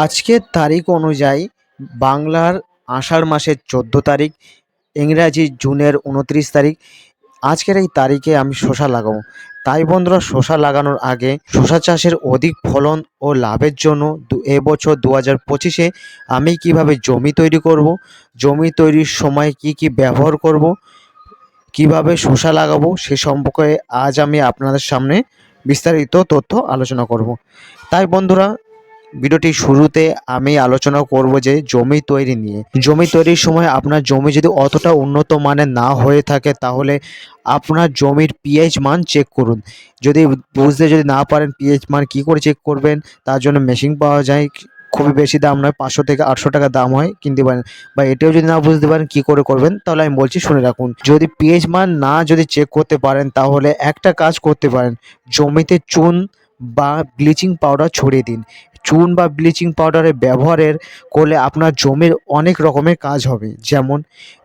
আজকের তারিখ অনুযায়ী বাংলার আষাঢ় মাসের চোদ্দ তারিখ, ইংরাজি জুনের উনত্রিশ তারিখ। আজকের এই তারিখে আমি শসা লাগাবো। তাই বন্ধুরা শসা লাগানোর আগে শসা চাষের অধিক ফলন ও লাভের জন্য এবছর দু হাজার পঁচিশে আমি কীভাবে জমি তৈরি করব, জমি তৈরির সময় কি কি ব্যবহার করব, কীভাবে শসা লাগাবো সে সম্পর্কে আজ আমি আপনাদের সামনে বিস্তারিত তথ্য আলোচনা করব। তাই বন্ধুরা ভিডিওটি শুরুতে আমি আলোচনা করব যে জমি তৈরি নিয়ে। জমি তৈরির সময় আপনার জমি যদি অতটা উন্নত মানের না হয়ে থাকে, তাহলে আপনার জমির পিএইচ মান চেক করুন। যদি বুঝতে যদি না পারেন পিএইচ মান কি করে চেক করবেন, তার জন্য মেশিন পাওয়া যায়। খুবই বেশি দাম নয়, পাঁচশো থেকে আটশো টাকা দাম হয় কিনতে পারেন। বা এটাও যদি না বুঝতে পারেন কি করে করবেন, তাহলে আমি বলছি শুনে রাখুন। যদি পিএইচ মান না যদি চেক করতে পারেন, তাহলে একটা কাজ করতে পারেন। জমিতে চুন বা ব্লিচিং পাউডার ছড়িয়ে দিন। চুন বা ব্লিচিং পাউডারের ব্যবহারের করলে আপনার জমির অনেক রকমের কাজ হবে। যেমন,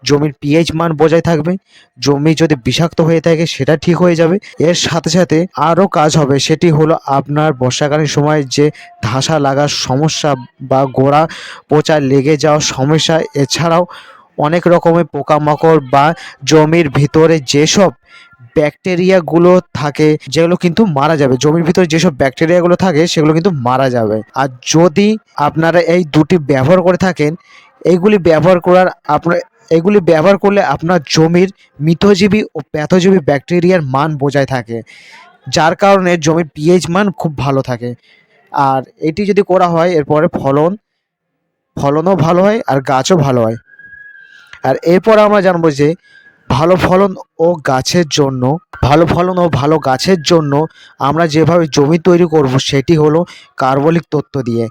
জমির পিএইচ মান বজায় থাকবে, জমি যদি বিষাক্ত হয়ে থাকে সেটা ঠিক হয়ে যাবে। এর সাথে সাথে আরও কাজ হবে, সেটি হলো আপনার বর্ষাকালীন সময় যে ধাসা লাগার সমস্যা বা গোড়া পচা লেগে যাওয়ার সমস্যা, এছাড়াও অনেক রকমের পোকামাকড় বা জমির ভিতরে যেসব ব্যাকটেরিয়াগুলো থাকে, যেগুলো কিন্তু মারা যাবে। জমির ভিতরে যেসব ব্যাকটেরিয়াগুলো থাকে, সেগুলো কিন্তু মারা যাবে। আর যদি আপনারা এই দুটি ব্যবহার করে থাকেন এইগুলি ব্যবহার করার আপনার এগুলি ব্যবহার করলে আপনার জমির মিথজীবী ও প্যাথোজীবী ব্যাকটেরিয়ার মান বজায় থাকে। যার কারণে জমির পিএইচ মান খুব ভালো থাকে। আর এটি যদি করা হয়, এরপরে ফলন, ফলনও ভালো হয় আর গাছও ভালো হয়। আর এরপর আমরা জানব যে ভালো ফলন ও গাছের জন্য, ভালো ফলন ও ভালো গাছের জন্য আমরা যেভাবে জমি তৈরি করব সেটি হলো কার্বলিক তত্ত্ব দিয়ে।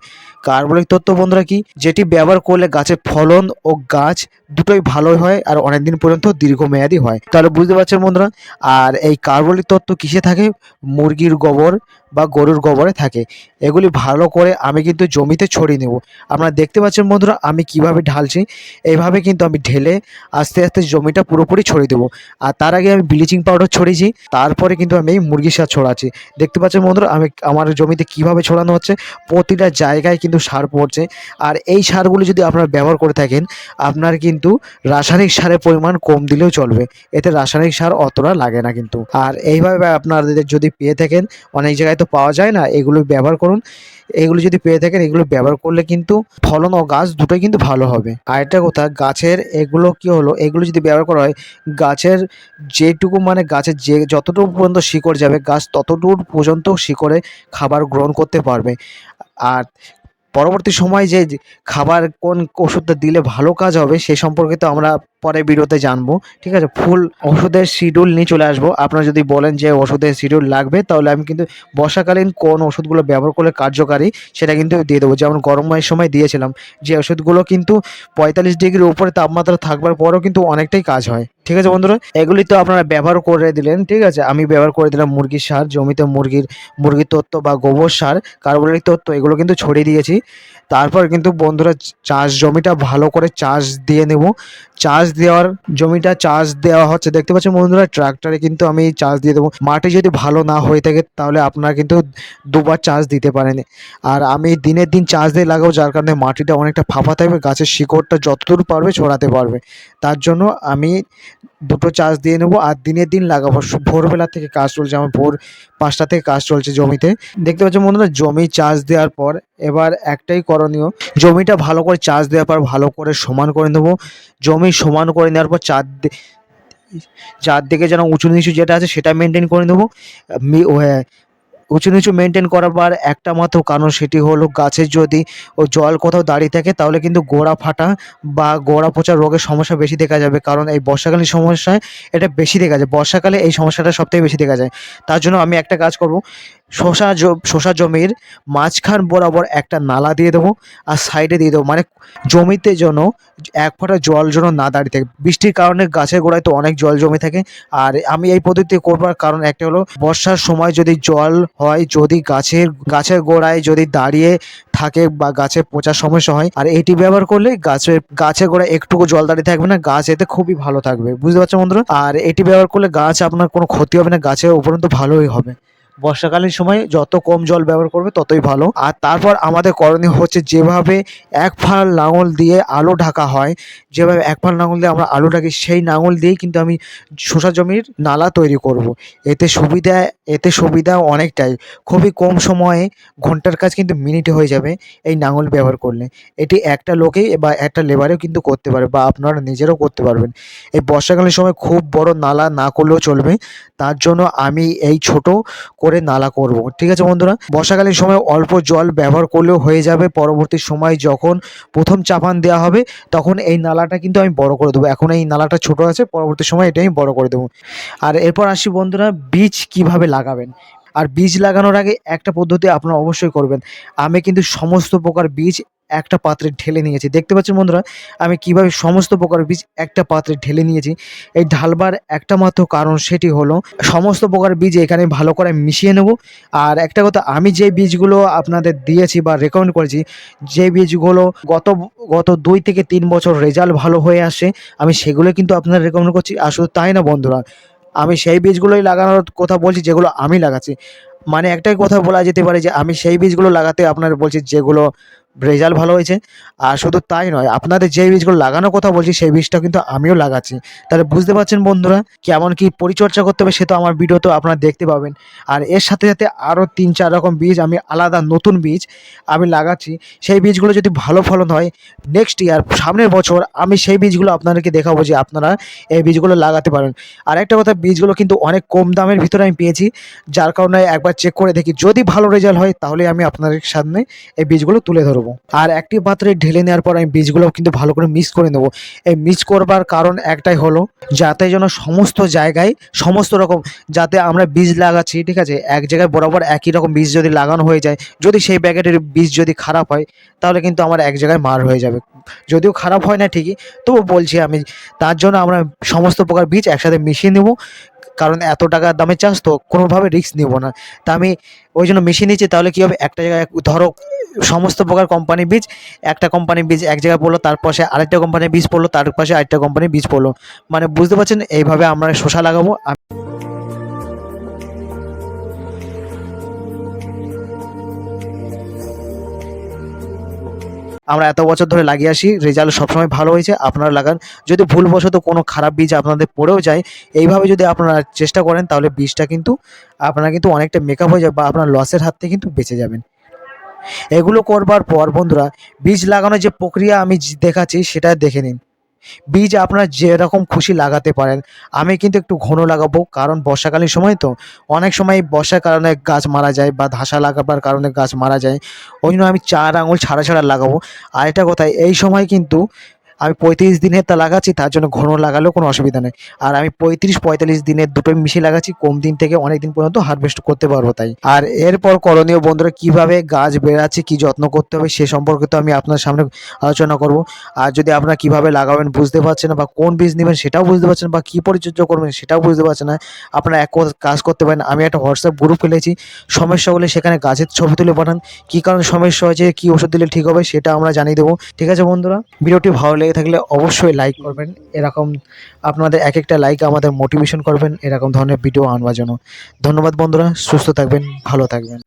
কার্বলিক তত্ত্ব বন্ধুরা কি? যেটি ব্যবহার করলে গাছের ফলন ও গাছ দুটোই ভালো হয় আর অনেক দিন পর্যন্ত দীর্ঘমেয়াদী হয়। তাহলে বুঝতে পারছেন বন্ধুরা? আর এই কার্বলিক তত্ত্ব কিসে থাকে? মুরগির গোবর বা গরুর গোবরে থাকে। এগুলি ভালো করে আমি কিন্তু জমিতে ছড়িয়ে নেব। আপনারা দেখতে পাচ্ছেন বন্ধুরা, আমি কীভাবে ঢালছি? এইভাবে কিন্তু আমি ঢেলে আস্তে আস্তে জমিটা পুরোপুরি ছড়িয়ে দেবো। আর তার আগে আমি ব্লিচিং পাউডার ছড়িয়েছি, তারপরে কিন্তু আমি এই সার ছড়াচ্ছি। দেখতে পাচ্ছেন বন্ধুরা, আমি আমার জমিতে কীভাবে ছড়ানো হচ্ছে, প্রতিটা জায়গায় কিন্তু সার পড়ছে। আর এই সারগুলি যদি আপনারা ব্যবহার করে থাকেন, আপনার কিন্তু রাসায়নিক সারের পরিমাণ কম দিলেও চলবে। এতে রাসায়নিক সার অতটা লাগে না কিন্তু। আর এইভাবে আপনাদের যদি পেয়ে থাকেন, অনেক জায়গায় তো পাওয়া যায় না, এগুলো ব্যবহার করুন। এগুলো যদি পেয়ে থাকেন, এগুলো ব্যবহার করলে কিন্তু ফলন ও গাছ দুটোই কিন্তু ভালো হবে। আর একটা কথা, গাছের এগুলো কি হলো? এগুলো যদি ব্যবহার করা হয়, গাছের যেটুকু মানে গাছের যে যতটুকু পর্যন্ত শিকড় যাবে, গাছ ততটুকু পর্যন্ত শিকড়ে খাবার গ্রহণ করতে পারবে। আর পরবর্তী সময় যে খাবার কোন ওষুধটা দিলে ভালো কাজ হবে সে সম্পর্কে তো আমরা পরে ভিডিওতে জানব, ঠিক আছে? ফুল ওষুধের শিডিউল নিয়ে চলে আসব। আপনারা যদি বলেন যে ওষুধের শিডিউল লাগবে, তাহলে আমি কিন্তু বর্ষাকালীন কোন ওষুধগুলো ব্যবহার করলে কার্যকারী সেটা কিন্তু দিয়ে দেবো। যেমন গরমের সময় দিয়েছিলাম, যে ওষুধগুলো কিন্তু পঁয়তাল্লিশ ডিগ্রির উপরে তাপমাত্রা থাকবার পরেও কিন্তু অনেকটাই কাজ হয়। ঠিক আছে বন্ধুরা, এগুলি তো আপনারা ব্যবহার করে দিলেন, ঠিক আছে? আমি ব্যবহার করে দিলাম মুরগির সার, জমিতে মুরগির মুরগির তত্ত্ব বা গোবর সার কার্বনিক তত্ত্ব, এগুলো কিন্তু ছড়িয়ে দিয়েছি। তারপর কিন্তু বন্ধুরা, চাষ জমিটা ভালো করে চাষ দিয়ে নেব। চাষ দেওয়ার জমিটা চাষ দেওয়া হচ্ছে, দেখতে পাচ্ছেন বন্ধুরা, ট্রাক্টরে কিন্তু আমি চাষ দিয়ে দেবো। মাটি যদি ভালো না হয়ে থাকে, তাহলে আপনারা কিন্তু দুবার চাষ দিতে পারেন। আর আমি দিনের দিন চাষ দিয়ে লাগাবো, যার কারণে মাটিটা অনেকটা ফাঁপা থাকবে, গাছের শিকড়টা যতদূর পারবে, ছড়াতে পারবে। তার জন্য আমি দুটো চার্জ দিয়ে নেব আর দিনের দিন লাগাবো। ভোরবেলা থেকে কাজ চলছে আমার ভোর পাঁচটা থেকে কাজ চলছে জমিতে। দেখতে পাচ্ছি মনে বন্ধুরা জমি চার্জ দেওয়ার পর এবার একটাই করণীয় জমিটা ভালো করে চার্জ দেওয়ার পর ভালো করে সমান করে নেব। জমি সমান করে নেওয়ার পর চার চারদিকে যেন উঁচু নিচু যেটা আছে সেটা মেনটেন করে নেব। হ্যাঁ, উঁচু নিচু মেনটেন করার পর একটা মাত্র কারণ সেটি হলো গাছের যদি ও জল কোথাও দাঁড়িয়ে থাকে, তাহলে কিন্তু গোড়া ফাটা বা গোড়া পচা রোগের সমস্যা বেশি দেখা যাবে। কারণ এই বর্ষাকালীন সমস্যায় এটা বেশি দেখা যায়। বর্ষাকালে এই সমস্যাটা সবথেকে বেশি দেখা যায়। তার জন্য আমি একটা কাজ করব। শশা শশা জমির মাঝখান বরাবর একটা নালা দিয়ে দেবো আর সাইডে দিয়ে দেবো। মানে জমিতে যেন এক ফোঁটা জল যেন না দাঁড়িয়ে থাকে। বৃষ্টির কারণে গাছের গোড়ায় তো অনেক জল জমে থাকে। আর আমি এই পদ্ধতি করবার কারণ একটা হলো, বর্ষার সময় যদি জল হয়, যদি গাছের গাছের গোড়ায় যদি দাঁড়িয়ে থাকে বা গাছে পচার সমস্যা হয়, আর এটি ব্যবহার করলে গাছের গাছের গোড়ায় একটুকু জল দাঁড়িয়ে থাকবে না, গাছ এতে খুবই ভালো থাকবে। বুঝতে পারছ বন্ধুরা? আর এটি ব্যবহার করলে গাছ আপনার কোনো ক্ষতি হবে না, গাছের উপরন্ত ভালোই হবে। বর্ষাকালীন সময় যত কম জল ব্যবহার করবে ততই ভালো। আর তারপর আমাদের করণীয় হচ্ছে যেভাবে এক ফাল লাঙল দিয়ে আলু ঢাকা হয়, যেভাবে এক ফাল লাঙল দিয়ে আমরা আলু ঢাকি, সেই লাঙল দিয়েই কিন্তু আমি শসা জমির নালা তৈরি করব। এতে সুবিধা এতে সুবিধা অনেকটাই। খুবই কম সময়ে ঘণ্টার কাজ কিন্তু মিনিটে হয়ে যাবে এই লাঙল ব্যবহার করলে। এটি একটা লোকেই বা একটা লেবারেও কিন্তু করতে পারে বা আপনারা নিজেরাও করতে পারবেন। এই বর্ষাকালের সময় খুব বড় নালা না করলেও চলবে। তার জন্য আমি এই ছোট করে নালা করব। ঠিক আছে বন্ধুরা? বর্ষাকালীন সময় অল্প জল ব্যবহার করলেও হয়ে যাবে। পরবর্তী সময় যখন প্রথম চাপান দেওয়া হবে, তখন এই নালাটা কিন্তু আমি বড় করে দেবো। এখন এই নালাটা ছোট আছে, পরবর্তী সময় এটা আমি বড় করে দেবো। আর এরপর আসি বন্ধুরা, বীজ কীভাবে লাগাবেন? আর বীজ লাগানোর আগে একটা পদ্ধতি আপনারা অবশ্যই করবেন। আমি কিন্তু সমস্ত প্রকার বীজ একটা পাত্রে ঢেলে নিয়েছি। দেখতে পাচ্ছেন বন্ধুরা, আমি কীভাবে সমস্ত প্রকার বীজ একটা পাত্রে ঢেলে নিয়েছি। এই ঢালবার একটা মাত্র কারণ সেটি হলো, সমস্ত প্রকার বীজ এখানে ভালো করে মিশিয়ে নেব। আর একটা কথা, আমি যে বীজগুলো আপনাদের দিয়েছি বা রেকমেন্ড করেছি, যে বীজগুলো গত গত দুই থেকে তিন বছর রেজাল্ট ভালো হয়ে আসে আমি সেগুলো কিন্তু আপনাদের রেকমেন্ড করছি। আর শুধু তাই না বন্ধুরা, আমি সেই বীজগুলোই লাগানোর কথা বলছি, যেগুলো আমি লাগাচ্ছি। মানে একটাই কথা বলা যেতে পারে যে, আমি সেই বীজগুলো লাগাতে আপনার বলছি, যেগুলো রেজাল্ট ভালো হয়েছে। আর শুধু তাই নয়, আপনাদের যে বীজগুলো লাগানোর কথা বলছি, সেই বীজটা কিন্তু আমিও লাগাচ্ছি। তাহলে বুঝতে পারছেন বন্ধুরা, কেমন কি পরিচর্যা করতে হবে সে তো আমার ভিডিওতেও আপনারা দেখতে পাবেন। আর এর সাথে সাথে আরও তিন চার রকম বীজ আমি আলাদা নতুন বীজ আমি লাগাচ্ছি। সেই বীজগুলো যদি ভালো ফলন হয় নেক্সট ইয়ার সামনের বছর আমি সেই বীজগুলো আপনাদেরকে দেখাবো যে আপনারা এই বীজগুলো লাগাতে পারেন। আর একটা কথা বীজগুলো কিন্তু অনেক কম দামের ভিতরে আমি পেয়েছি, যার কারণে একবার চেক করে দেখি। যদি ভালো রেজাল্ট হয়, তাহলে আমি আপনাদের সামনে এই বীজগুলো তুলে ধরবো। আর একটি পাত্রে ঢেলে নেওয়ার পর আমি বীজগুলো কিন্তু ভালো করে মিক্স করে নেব। এই মিক্স করবার কারণ একটাই হলো, যাতে যেন সমস্ত জায়গায় সমস্ত রকম, যাতে আমরা বীজ লাগাচ্ছি, ঠিক আছে? এক জায়গায় বরাবর একই রকম বীজ যদি লাগানো হয়ে যায়, যদি সেই প্যাকেটের বীজ যদি খারাপ হয়, তাহলে কিন্তু আমার এক জায়গায় মার হয়ে যাবে। যদিও খারাপ হয় না ঠিকই তবু বলছি আমি, তার জন্য আমরা সমস্ত প্রকার বীজ একসাথে মিশিয়ে নেব। কারণ এত টাকা দামের চান্স তো কোনোভাবে রিস্ক নেব না। তা আমি ওই জন্য মেশিন নিচ্ছি, তাহলে কী হবে? একটা জায়গায় ধরো সমস্ত প্রকার কোম্পানির বীজ, একটা কোম্পানির বীজ এক জায়গায় পড়ল, তার পাশে আরেকটা কোম্পানির বীজ পড়ল, তার পাশে আরেকটা কোম্পানির বীজ পড়ল। মানে বুঝতে পারছেন? এইভাবে আমরা শসা লাগাবো আমরা এত বছর ধরে লাগিয়ে আসি রেজাল্ট সবসময় ভালো হয়েছে, আপনারা লাগান। যদি ভুলবশত কোনো খারাপ বীজ আপনাদের পড়েও যায়, এইভাবে যদি আপনারা চেষ্টা করেন, তাহলে বীজটা কিন্তু আপনারা কিন্তু অনেকটা মেকআপ হয়ে যাবে বা আপনার লসের হাত থেকে কিন্তু বেঁচে যাবেন। এগুলো করবার পর বন্ধুরা, বীজ লাগানোর যে প্রক্রিয়া আমি দেখাচ্ছি, সেটা দেখে নিন। বীজ আপনারা যেরকম খুশি লাগাতে পারেন। আমি কিন্তু একটু ঘন লাগাবো, কারণ বর্ষাকালীন সময় তো অনেক সময় বর্ষার কারণে গাছ মারা যায় বা ধাসা লাগাবার কারণে গাছ মারা যায়। ওই জন্য আমি চার আঙুল ছাড়া ছাড়া লাগাবো। আর একটা কথা, এই সময় কিন্তু আমি পঁয়ত্রিশ দিনের তা লাগাচ্ছি, তার জন্য ঘন লাগালেও কোনো অসুবিধা নেই। আর আমি পঁয়ত্রিশ, পঁয়তাল্লিশ দিনের দুটোই মিশিয়ে লাগাচ্ছি, কম দিন থেকে অনেক দিন পর্যন্ত হারভেস্ট করতে পারব তাই। আর এরপর করণীয় বন্ধুরা, কীভাবে গাছ বেড়াচ্ছে, কি যত্ন করতে হবে, সে সম্পর্কে তো আমি আপনার সামনে আলোচনা করব। আর যদি আপনারা কীভাবে লাগাবেন বুঝতে পারছেন বা কোন বীজ নেবেন সেটাও বুঝতে পারছেন বা কী পরিচর্যা করবেন সেটাও বুঝতে পারছেন না, আপনারা এক কাজ করতে পারেন। আমি একটা হোয়াটসঅ্যাপ গ্রুপ খুলেছি, সমস্যা হলে সেখানে গাছের ছবি তুলে পাঠান। কী কারণে সমস্যা হয়েছে, কী ওষুধ দিলে ঠিক হবে, সেটা আমরা জানিয়ে দেবো। ঠিক আছে বন্ধুরা, ভিডিওটি ভালো লেগে থাকলে অবশ্যই লাইক করবেন। এরকম আপনাদের এক একটা লাইক আমাদের মোটিভেশন করবেন। এরকম ধরনের ভিডিও আনবার জন্য। ধন্যবাদ বন্ধুরা, সুস্থ থাকবেন, ভালো থাকবেন।